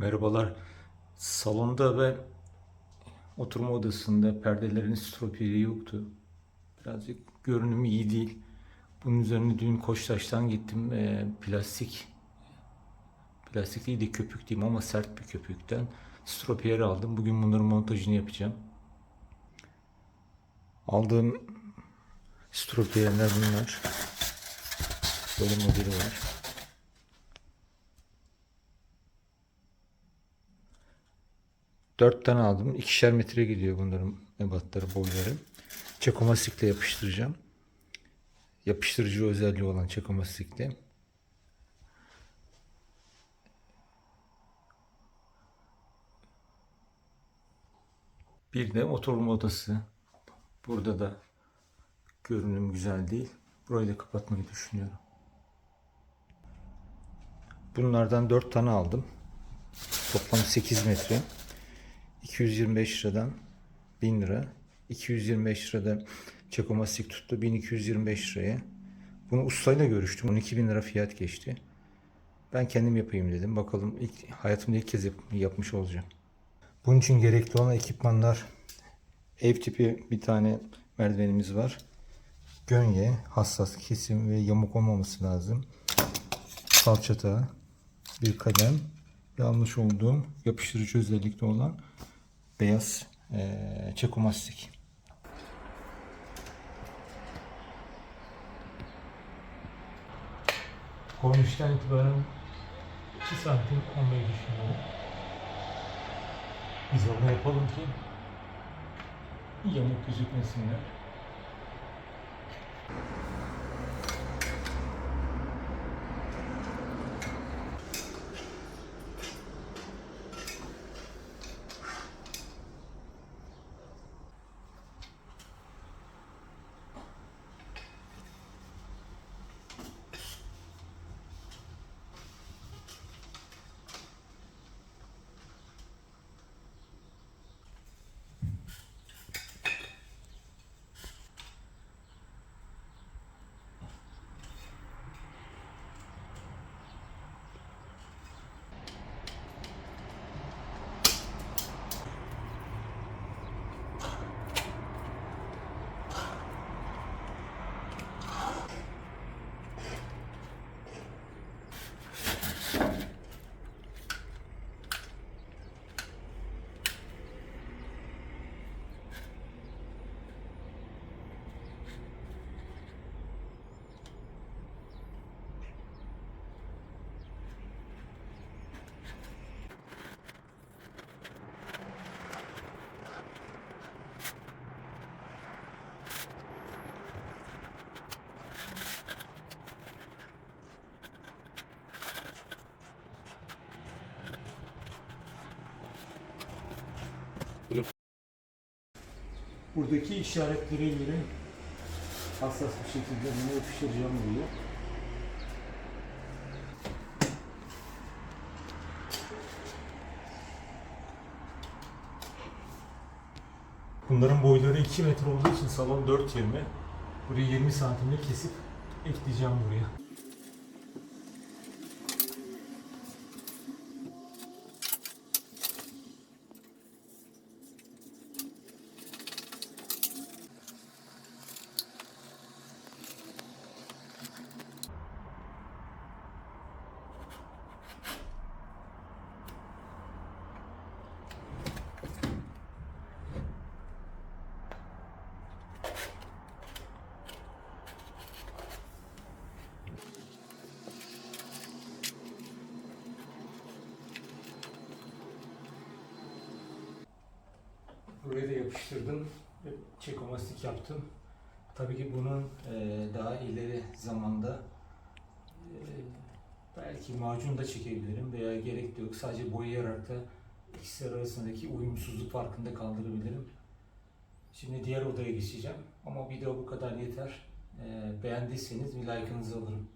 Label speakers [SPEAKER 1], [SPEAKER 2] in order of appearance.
[SPEAKER 1] Merhabalar. Salonda ve oturma odasında perdelerin stroperi yoktu. Birazcık görünümü iyi değil. Bunun üzerine dün Koçtaş'tan gittim. Ee, plastik plastik değil de köpük diyeyim ama sert bir köpükten stropiyer aldım. Bugün bunların montajını yapacağım. Aldığım stropiyerler bunlar. Böyle modeli var. Dört tane aldım. İkişer metre gidiyor bunların ebatları, boyları. Çekomastikle yapıştıracağım. Yapıştırıcı özelliği olan çekomastikle. Bir de oturma odası. Burada da görünüm güzel değil. Burayı da kapatmayı düşünüyorum. Bunlardan 4 tane aldım. Toplam 8 metre. 225 liradan 1000 lira. 225 lirada çekomastik tuttu. 1225 liraya. Bunu ustayla görüştüm. 12 bin lira fiyat geçti. Ben kendim yapayım dedim. Bakalım ilk, hayatımda ilk kez yap- yapmış olacağım. Bunun için gerekli olan ekipmanlar ev tipi bir tane merdivenimiz var. Gönye, hassas kesim ve yamuk olmaması lazım. Salçata, bir kalem almış olduğum yapıştırıcı özellikle olan beyaz eee çekomastik. Kornişten itibaren 2 santim olmayı düşünüyorum. Biz onu yapalım ki yamuk gözükmesinler. Buradaki işaretlere göre hassas bir şekilde bunu yapıştıracağım buraya. Bunların boyları 2 metre olduğu için salon 4.20. Burayı 20 santimle kesip ekleyeceğim buraya. Buraya da yapıştırdım çekomastik yaptım. Tabii ki bunun e, daha ileri zamanda e, belki macun da çekebilirim veya gerek de yok. Sadece boyayarak da ikisi arasındaki uyumsuzluk farkında kaldırabilirim. Şimdi diğer odaya geçeceğim ama video bu kadar yeter. E, beğendiyseniz bir like'ınızı alırım.